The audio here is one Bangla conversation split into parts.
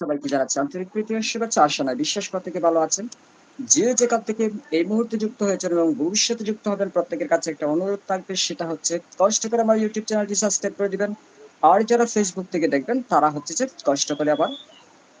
সবাইকে জানাচ্ছি, আন্তরিক প্রীতি শুভেচ্ছা, আশা নয়, বিশ্বাস প্রত্যেকে ভালো আছেন। যে যেখান থেকে এই মুহূর্তে যুক্ত হয়েছেন এবং ভবিষ্যতে যুক্ত হবেন, প্রত্যেকের কাছে একটা অনুরোধ থাকবে, সেটা হচ্ছে কষ্ট করে আমার ইউটিউব চ্যানেলটি সাবস্ক্রাইব করে দিবেন। আর যারা ফেসবুক থেকে দেখবেন, তারা হচ্ছে যে কষ্ট করে আবার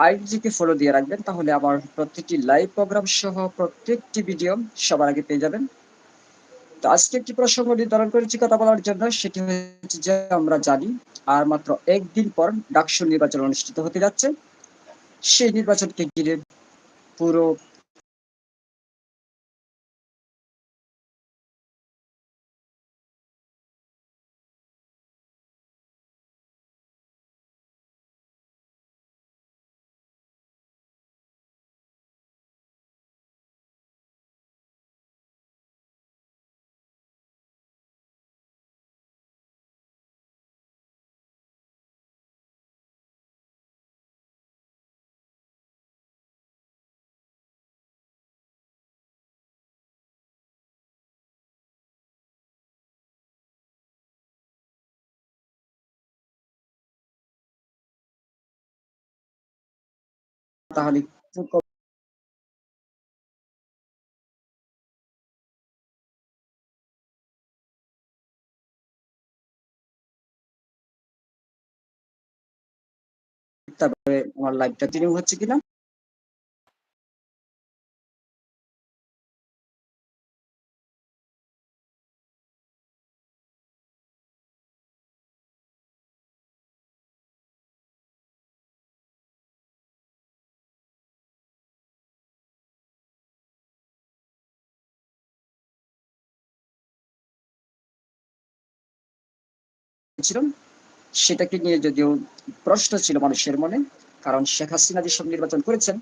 আইডিকে ফলো দিয়ে রাখবেন, তাহলে আমার প্রত্যেকটি লাইভ প্রোগ্রাম সহ প্রত্যেকটি ভিডিও সবার আগে পেয়ে যাবেন। তো আজকে একটি প্রসঙ্গ নির্ধারণ করেছি কথা বলার জন্য, সেটি হচ্ছে যে আমরা জানি, আর মাত্র একদিন পর ডাকসু নির্বাচন অনুষ্ঠিত হতে যাচ্ছে। সেই নির্বাচনকে ঘিরে পুরো তাহলে তারপরে আমার লাইভটা তিনি হচ্ছে কিনা? ছিল সেটাকে নিয়ে যদিও প্রশ্ন ছিল মানুষের মনে, কারণ শেখ হাসিনা যেসব নির্বাচন করেছেন,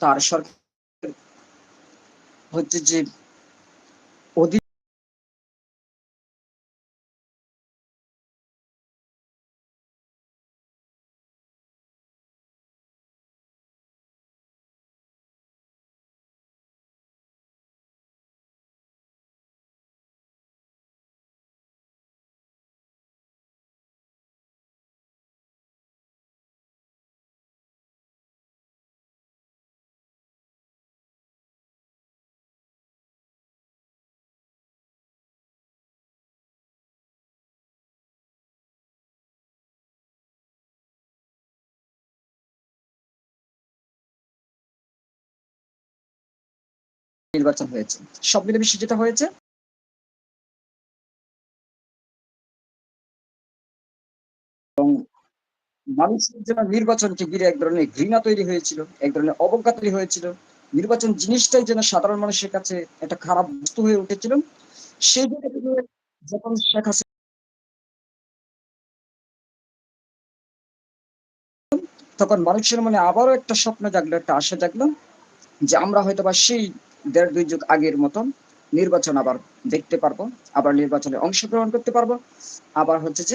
তার সরকার হচ্ছে যে নির্বাচন হয়েছে। সব মিলে বিশ্বে যেটা হয়েছে, এবং মানুষের জন্য নির্বাচনকে ঘিরে এক ধরনের ঘৃণা তৈরি হয়েছিল, এক ধরনের অবজ্ঞা তৈরি হয়েছিল। নির্বাচন জিনিসটাই যেন সাধারণ মানুষের কাছে একটা খারাপ বস্তু হয়ে উঠেছিল। সেই থেকে যখন শেখ হাসিনা তখন মানুষের মনে আবারও একটা স্বপ্ন জাগলো, একটা আশা জাগলো যে আমরা হয়তো বা সেই দেড় দুই যুগ আগের মতন নির্বাচন আবার দেখতে পারব, আবার নির্বাচনে অংশগ্রহণ করতে পারব, আবার হচ্ছে যে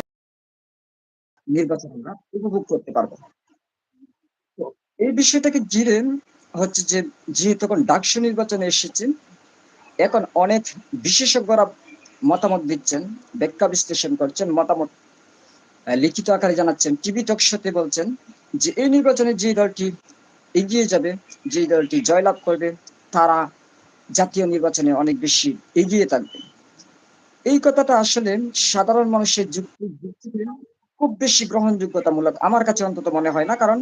নির্বাচন আমরা উপভোগ করতে পারব। তো এই বিষয়টাকে ঘিরে হচ্ছে যে যেহেতু এখন ডাকসু নির্বাচনে এসেছে, এখন অনেক বিশেষজ্ঞরা মতামত দিচ্ছেন, ব্যাখ্যা বিশ্লেষণ করছেন, মতামত লিখিত আকারে জানাচ্ছেন, টিভি টক শোতে বলছেন যে এই নির্বাচনে যে দলটি এগিয়ে যাবে যে দলটি জয়লাভ করবে, তারা জাতীয় নির্বাচনে অনেক বেশি এগিয়ে থাকবে। এই কথাটা আসলে সাধারণ মানুষের খুব বেশি গ্রহণযোগ্যতামূলক আমার কাছে অন্তত মনে হয় না, কারণ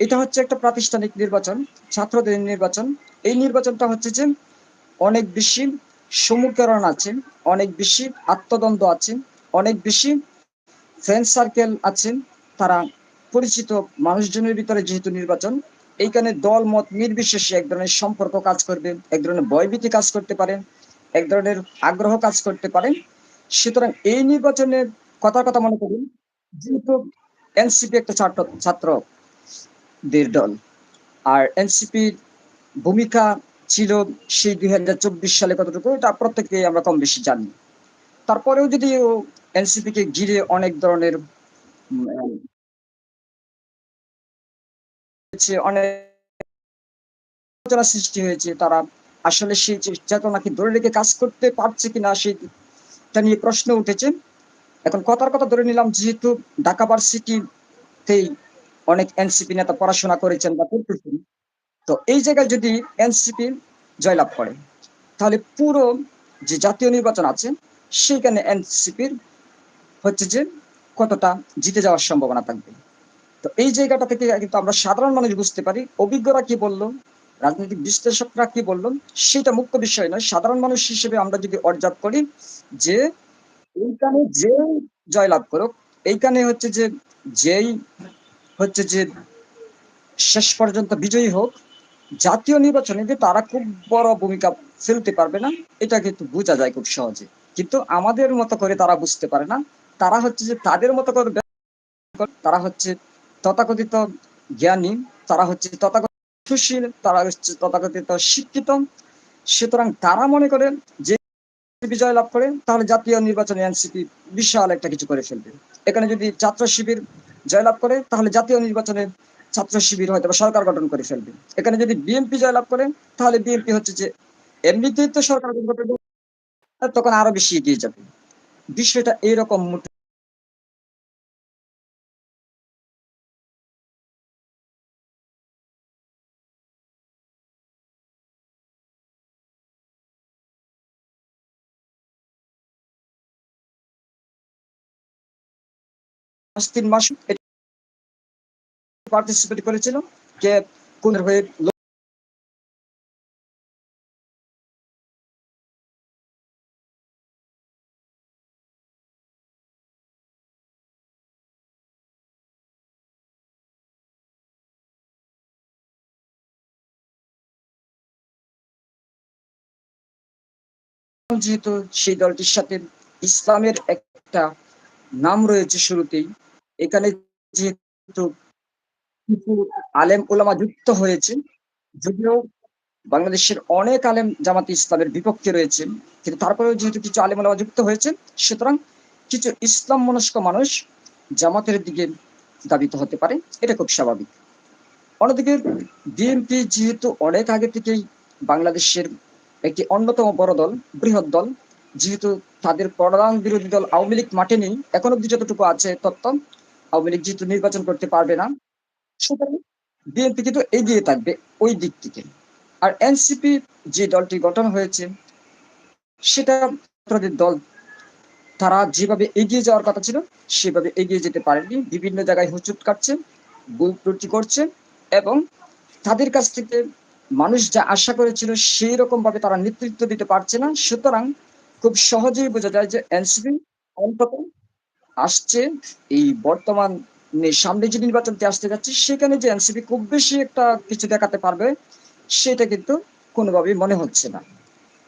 এটা হচ্ছে একটা প্রাতিষ্ঠানিক নির্বাচন, ছাত্রদের নির্বাচন। এই নির্বাচনটা হচ্ছে যে অনেক বেশি সমীকরণ আছে, অনেক বেশি আত্মদ্বন্দ্ব আছে, অনেক বেশি ফ্রেন্ড সার্কেল আছে, তারা পরিচিত মানুষজনের ভিতরে যেহেতু নির্বাচন এইখানে দল, মত নির্বিশেষে এক ধরনের সম্পর্ক কাজ করবে, এক ধরনের ভয়ভীতি কাজ করতে পারে এক ধরনের আগ্রহ কাজ করতে পারে সুতরাং এই নির্বাচনের কথার কথা মনে করুন, যেহেতু এনসিপি একটা ছাত্র, ছাত্রদের দল, আর এনসিপির ভূমিকা ছিল সেই দুই হাজার চব্বিশ সালে কতটুকু, এটা প্রত্যেকে আমরা কম বেশি জানি। তারপরেও যদি এনসিপি কে ঘিরে অনেক ধরনের অনেক সৃষ্টি হয়েছে তারা। আসলে সেই চেতনাকে ধরে রেখে কাজ করতে পারছে কিনা নিয়ে প্রশ্ন উঠেছে। এখন কথার কথা ধরে নিলাম, যেহেতু ঢাকা ভার্সিটিতেই অনেক এনসিপি নেতা পড়াশোনা করেছেন বা করতেছেন, তো এই জায়গায় যদি এনসিপি জয়লাভ করে, তাহলে পুরো যে জাতীয় নির্বাচন আছে, সেইখানে এনসিপির হচ্ছে যে কতটা জিতে যাওয়ার সম্ভাবনা থাকবে। তো এই জায়গাটা থেকে কিন্তু আমরা সাধারণ মানুষ বুঝতে পারি, অভিজ্ঞরা কি বলল, রাজনৈতিক বিশ্লেষকরা কি বলল, সেটা মুখ্য বিষয় নয়। সাধারণ মানুষ হিসেবে আমরা যদি অর্জাব করি যে এইখানে যে জয়লাভ করুক, এইখানে হচ্ছে যে যেই হচ্ছে যে শেষ পর্যন্ত বিজয়ী হোক, জাতীয় নির্বাচনে যে তারা খুব বড় ভূমিকা ফেলতে পারবে না। এটা কিন্তু বোঝা যায় খুব সহজে। কিন্তু আমাদের মতো করে তারা বুঝতে পারে না। তারা হচ্ছে যে তাদের মতো করে তারা হচ্ছে তথাকথিত জ্ঞানী, তারা হচ্ছে তথাকথিত সুশীল, তারা হচ্ছে তথাকথিত শিক্ষিত। সুতরাং তারা মনে করে যে বিজয় লাভ করে, তাহলে জাতীয় নির্বাচনে এনসিপি বিশাল একটা কিছু করে ফেলবে। এখানে যদি ছাত্র শিবির জয়লাভ করে, তাহলে জাতীয় নির্বাচনে ছাত্র শিবির হয়তো সরকার গঠন করে ফেলবে। এখানে যদি বিএনপি জয়লাভ করে, তাহলে বিএনপি হচ্ছে যে এমনিতেই তো সরকার গঠন করবে, তখন আরও বেশি এগিয়ে যাবে। বিষয়টা এইরকম মাস তিন মাস পার্টিসিপেট করেছিল কে কোন হয়ে যেহেতু সেই দলটির সাথে ইসলামের একটা নাম রয়েছে শুরুতেই। এখানে যেহেতু কিছু আলেম ওলামা যুক্ত হয়েছে যদিও বাংলাদেশের অনেক আলেম জামাত ইসলামের বিপক্ষে রয়েছে কিন্তু তারপরেও যেহেতু কিছু আলেম ওলামা যুক্ত হয়েছে সুতরাং কিছু ইসলাম মনস্ক মানুষ জামাতের দিকে দাবিত হতে পারে, এটা খুব স্বাভাবিক। অন্যদিকে বিএনপি যেহেতু অনেক আগে থেকেই বাংলাদেশের একটি অন্যতম বড় দল, বৃহৎ দল যেহেতু তাদের প্রধান বিরোধী দল আওয়ামী লীগ মাঠে নেই, এখন অব্দি যতটুকু আছে তত্ত্ব আওয়ামী লীগ যেহেতু নির্বাচন করতে পারবে না, সুতরাং বিএনপি কিন্তু এগিয়ে থাকবে ওই দিক থেকে। আর এনসিপি যে দলটি গঠন হয়েছে, সেটা দল তারা যেভাবে এগিয়ে যাওয়ার কথা ছিল, সেভাবে এগিয়ে যেতে পারেনি। বিভিন্ন জায়গায় হুচুট কাটছে বুল করছে এবং তাদের কাছ থেকে মানুষ যা আশা করেছিল সেই রকম ভাবে তারা নেতৃত্ব দিতে পারছে না। সুতরাং খুব সহজেই বোঝা যায় যে এনসিপি অন্তত আসছে, এই বর্তমান সামনে যে নির্বাচনটি আসতে যাচ্ছে, সেখানে যে এনসিপি খুব বেশি একটা কিছু দেখাতে পারবে, সেটা কিন্তু কোনোভাবেই মনে হচ্ছে না।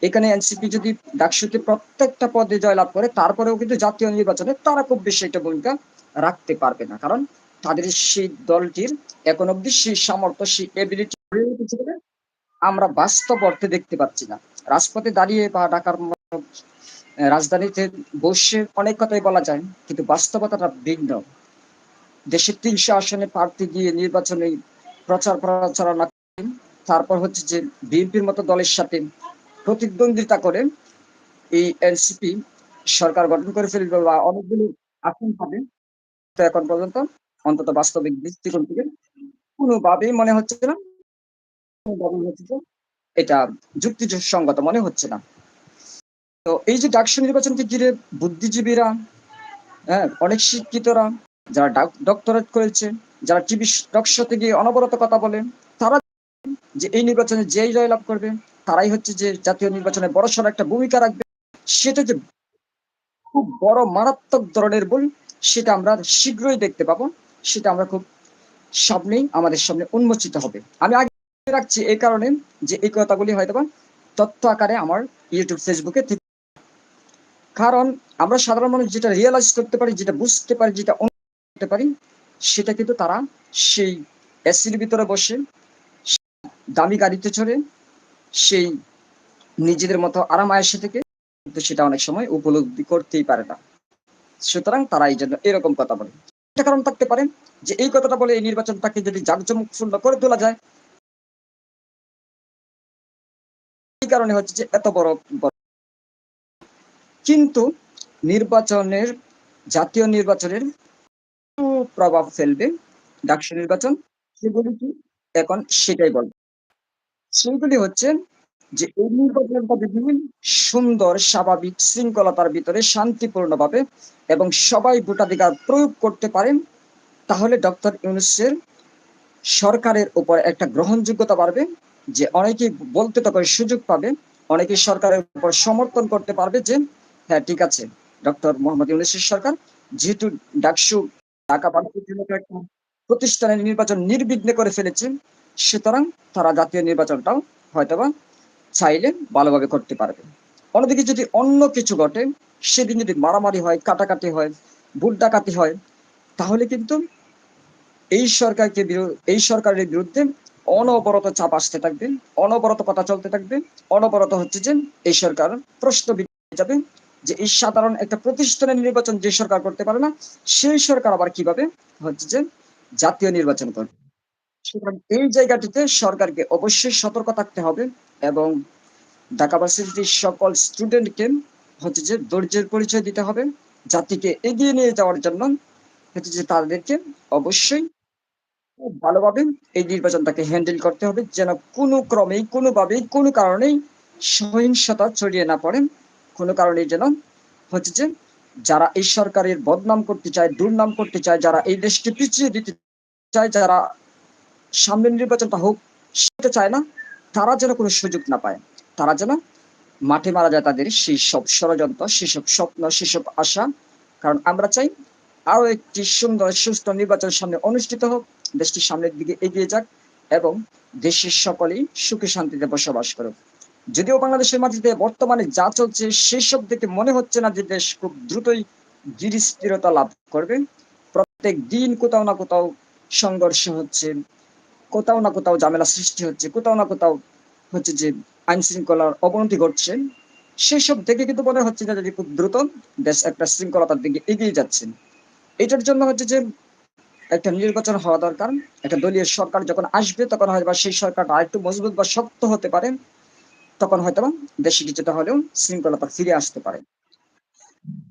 এখানে এনসিপি যদি ডাকসুতে প্রত্যেকটা পদে জয়লাভ করে, তারপরেও কিন্তু জাতীয় নির্বাচনে তারা খুব বেশি একটা ভূমিকা রাখতে পারবে না। কারণ তাদের সেই দলটির এখন অব্দি সেই সামর্থ্য, সেই এবিলিটি আমরা বাস্তব অর্থে দেখতে পাচ্ছি না। রাজপথে দাঁড়িয়ে বা ঢাকার রাজধানীতে বসে অনেক কথাই বলা যায়, কিন্তু বাস্তবতাটা ভিন্ন। দেশের তিনশো আসনে প্রার্থী দিয়ে নির্বাচনে প্রচার প্রচারণা করেন, তারপর হচ্ছে যে বিএনপির মতো দলের সাথে প্রতিদ্বন্দ্বিতা করে এই এনসিপি সরকার গঠন করে ফেলবে বা অনেকগুলো আসন পাবে। তো এখন পর্যন্ত অন্তত বাস্তবিক দৃষ্টিকোণ থেকে কোনোভাবেই মনে হচ্ছে না এটা যুক্তিসঙ্গত মনে হচ্ছে না। তো এই যে ডাকসু নির্বাচনকে ঘিরে বুদ্ধিজীবীরা হ্যাঁ অনেক শিক্ষিতরা যারা ডক্টরেট করেছে, যারা টিভি টক শোতে গিয়ে অনবরত কথা বলে, তারা যে এই নির্বাচনে যেই জয়লাভ করবে, তারাই হচ্ছে যে জাতীয় নির্বাচনে বড় সড় একটা ভূমিকা রাখবে। সেটা যে খুব বড় মারাত্মক ধরনের বই সেটা আমরা শীঘ্রই দেখতে পাবো, সেটা আমরা খুব সামনেই আমাদের সামনে উন্মোচিত হবে। আমি আগে রাখছি এই কারণে যে এই কথাগুলি হয়তো তথ্য আকারে আমার ইউটিউব ফেসবুকে কারণ আমরা সাধারণ মানুষ যেটা রিয়েলাইজ করতে পারি, যেটা বুঝতে পারি, যেটা করতে পারি, সেটা কিন্তু তারা সেই এসির ভিতরে বসে, দামি গাড়িতে চড়ে, সেই নিজেদের মতো আরাম আয়েসে থেকে কিন্তু সেটা অনেক সময় উপলব্ধি করতেই পারে না। সুতরাং তারা এই জন্য এরকম কথা বলে। একটা কারণ থাকতে পারে যে এই কথাটা বলে এই নির্বাচনটাকে যদি জাঁকজমকপূর্ণ করে তোলা যায়, এই কারণে হচ্ছে যে এত বড় কিন্তু নির্বাচনের, জাতীয় নির্বাচনের প্রভাব ফেলবে। ডাকসু নির্বাচন সেগুলি কি এখন সেটাই বলব সেগুলি হচ্ছে যে এই নির্বাচনটা যদি সুন্দর, স্বাভাবিক, শৃঙ্খলতার ভিতরে শান্তিপূর্ণভাবে এবং সবাই ভোটাধিকার প্রয়োগ করতে পারেন, তাহলে ডক্টর ইউনুসের সরকারের উপর একটা গ্রহণযোগ্যতা বাড়বে, যে অনেকেই বলতে তখন সুযোগ পাবে, অনেকেই সরকারের উপর সমর্থন করতে পারবে যে হ্যাঁ ঠিক আছে। ডক্টর মোহাম্মদ ইউনুসের সরকার যেহেতু ডাকসু ঢাকা একটা প্রতিষ্ঠানের নির্বাচন নির্বিঘ্নে করে ফেলেছে, সুতরাং তারা জাতীয় নির্বাচনটাও হয়তোবা চাইলে ভালোভাবে করতে পারবে। অন্যদিকে যদি অন্য কিছু ঘটে, সেদিন যদি মারামারি হয়, কাটাকাটি হয় ভোট ডাকাতি হয়, তাহলে কিন্তু এই সরকারকে এই সরকারের বিরুদ্ধে অনবরত চাপ আসতে থাকবে, অনবরত কথা চলতে থাকবে, অনবরত হচ্ছে যে এই সরকার প্রশ্ন যাবে যে এই সাধারণ একটা প্রতিষ্ঠানের নির্বাচন যে সরকার করতে পারে না, সেই সরকার আবার কীভাবে হচ্ছে যে জাতীয় নির্বাচন করবে? সুতরাং এই জায়গাটিতে সরকারকে অবশ্যই সতর্ক থাকতে হবে এবং ঢাকা ভার্সিটির সকল স্টুডেন্টকে হচ্ছে যে ধৈর্যের পরিচয় দিতে হবে, জাতিকে এগিয়ে নিয়ে যাওয়ার জন্য হচ্ছে যে তাদেরকে অবশ্যই ভালোভাবে এই নির্বাচনটাকে হ্যান্ডেল করতে হবে যেন কোনো ক্রমেই, কোনোভাবেই, কোনো কারণেই সহিংসতা ছড়িয়ে না পড়ে। কোনো কারণেই যেন হচ্ছে যে যারা এই সরকারের বদনাম করতে চায়, দুর্নাম করতে চায়, যারা এই দেশকে পিছিয়ে দিতে চায়, যারা সামনের নির্বাচনটা হোক, সেটা চায় না, তারা যেন কোনো সুযোগ না পায়। তারা যেন মাঠে মারা যায় তাদের সেই সব ষড়যন্ত্র সেসব স্বপ্ন সেসব আশা। কারণ আমরা চাই আরও একটি সুন্দর, সুস্থ নির্বাচন সামনে অনুষ্ঠিত হোক দেশটি সামনের দিকে এগিয়ে যাক এবং দেশের সকলেই সুখে শান্তিতে বসবাস করুক। যদিও বাংলাদেশের মাটিতে বর্তমানে যা চলছে সেসব দেখে মনে হচ্ছে না যে দেশ খুব দ্রুতই ধীরস্থিরতা লাভ করবে। প্রত্যেক দিন কোথাও না কোথাও সংঘর্ষ হচ্ছে, কোথাও না কোথাও ঝামেলা সৃষ্টি হচ্ছে, কোথাও না কোথাও হচ্ছে যে আইন শৃঙ্খলার অবনতি ঘটছে। সেসব দেখে কিন্তু মনে হচ্ছে না যে খুব দ্রুত দেশ একটা শৃঙ্খলতার দিকে এগিয়ে যাচ্ছে। এটার জন্য হচ্ছে যে একটা নির্বাচন হওয়া দরকার। একটা দলীয় সরকার যখন আসবে, তখন হয়তো সেই সরকারটা আরেকটু মজবুত বা শক্ত হতে পারে। তখন হয়তো দেশে কিছুটা হলেও শৃঙ্খলতা ফিরে আসতে পারে।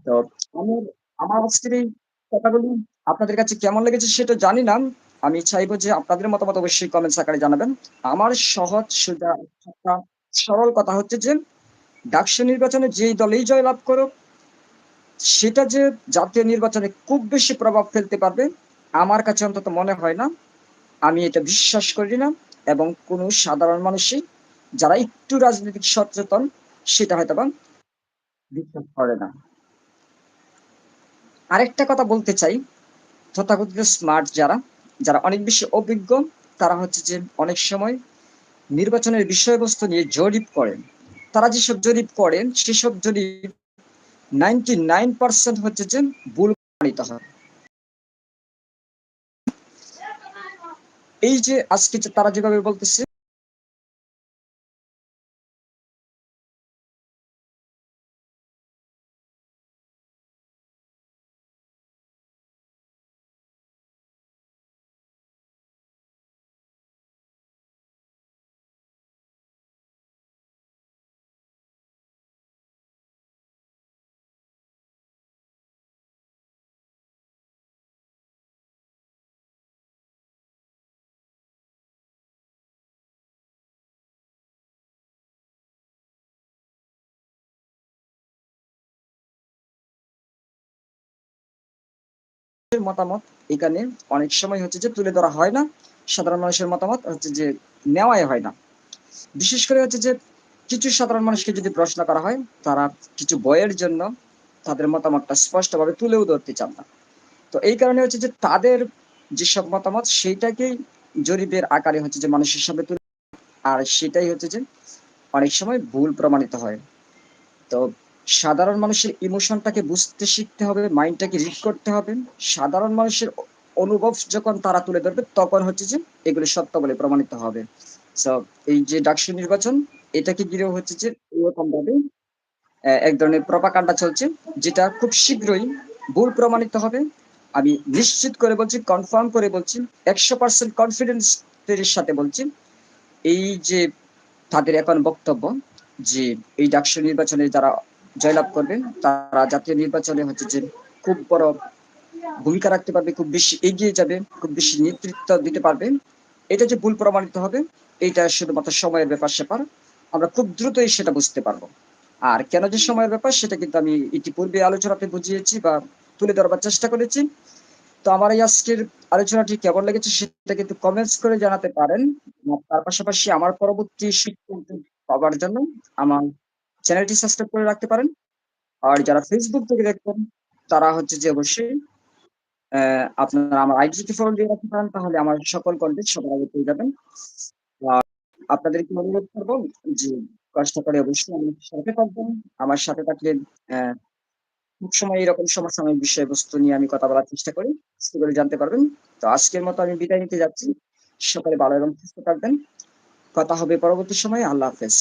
তো আমি আমার আজকের এই কথাগুলি আপনাদের কাছে কেমন লেগেছে সেটা জানি না। আমি চাইব যে আপনাদের মতামত অবশ্যই কমেন্টস আকারে জানাবেন। আমার সহজ, সোজা সরল কথা হচ্ছে যে, ডাকসু নির্বাচনে যেই দলেই জয়লাভ করুক, সেটা যে জাতীয় নির্বাচনে খুব বেশি প্রভাব ফেলতে পারবে, আমার কাছে অন্তত মনে হয় না। আমি এটা বিশ্বাস করি না এবং কোনো সাধারণ মানুষই যারা একটু রাজনৈতিক সচেতন, সেটা হয়তো বা বিশ্বাস করে না। আরেকটা কথা বলতে চাই, তথাকথিত স্মার্ট যারা যারা অনেক বেশি অভিজ্ঞ, তারা হচ্ছে যে অনেক সময় নির্বাচনের বিষয়বস্তু নিয়ে জরিপ করেন। তারা যেসব জরিপ করেন, সেসব জরিপ নাইনটি নাইন পার্সেন্ট হচ্ছে যে ভুল প্রমাণিত হয়। এই যে আজকে তারা যেভাবে বলতেছে মতামত এখানে অনেক সময় হচ্ছে যে তুলে ধরা হয় না। সাধারণ মানুষের মতামত হচ্ছে যে নেওয়াই হয় না। বিশেষ করে হচ্ছে যে কিছু সাধারণ মানুষকে যদি প্রশ্ন করা হয়, তারা কিছু বইয়ের জন্য তাদের মতামতটা স্পষ্টভাবে তুলেও ধরতে চান না। তো এই কারণে হচ্ছে যে তাদের যেসব মতামত, সেইটাকেই জরিপের আকারে হচ্ছে যে মানুষের সামনে তুলে আর সেটাই হচ্ছে যে অনেক সময় ভুল প্রমাণিত হয়। তো সাধারণ মানুষের ইমোশনটাকে বুঝতে শিখতে হবে, মাইন্ডটাকে রিড করতে হবে। সাধারণ মানুষের অনুভব যখন তারা তুলে ধরবে, তখন হচ্ছে যে এগুলি সত্য বলে প্রমাণিত হবে। এই যে ডাকসু নির্বাচন, এটাকে ঘিরেও হচ্ছে যে এরকম ভাবে এক ধরনের প্রপাকাণ্ডা চলছে, যেটা খুব শীঘ্রই ভুল প্রমাণিত হবে। আমি নিশ্চিত করে বলছি কনফার্ম করে বলছি, একশো পার্সেন্ট কনফিডেন্স সাথে বলছি, এই যে তাদের এখন বক্তব্য যে এই ডাকসু নির্বাচনে যারা জয়লাভ করবে। তারা জাতীয় নির্বাচনে হচ্ছে যে খুব বড় ভূমিকা রাখতে পারবে, খুব বেশি এগিয়ে যাবে, খুব বেশি নেতৃত্ব দিতে পারবে। এটা যে ভুল প্রমাণিত হবে এটা শুধুমাত্র সময়ের ব্যাপার স্যাপার। আমরা খুব দ্রুতই সেটা বুঝতে পারব। আর কেন যে সময়ের ব্যাপার, সেটা কিন্তু আমি ইতিপূর্বে আলোচনাতে বুঝিয়েছি বা তুলে ধরবার চেষ্টা করেছি। তো আমার এই আজকের আলোচনাটি কেমন লেগেছে সেটা কিন্তু কমেন্টস করে জানাতে পারেন। তার পাশাপাশি আমার পরবর্তী শিক্ষা পাওয়ার জন্য আমার চ্যানেলটি সাবস্ক্রাইব করে রাখতে পারেন। আর যারা ফেসবুক থেকে দেখবেন তারা হচ্ছে যে অবশ্যই আপনারা আমার আইডিতে ফলো দিয়ে রাখতে পারেন, তাহলে আমার সকল কন্টেন্ট সবার আগে পেয়ে যাবেন। আর আপনাদেরকে অনুরোধ করব? যে কষ্ট করে অবশ্যই আমার সাথে থাকবেন। আমার সাথে থাকলে খুব সময় এরকম সমসাময়িক বিষয়বস্তু নিয়ে আমি কথা বলার চেষ্টা করি করে জানতে পারবেন। তো আজকের মতো আমি বিদায় নিতে যাচ্ছি। সকালে ভালো এবং সুস্থ থাকবেন। কথা হবে পরবর্তী সময়ে। আল্লাহ হাফেজ।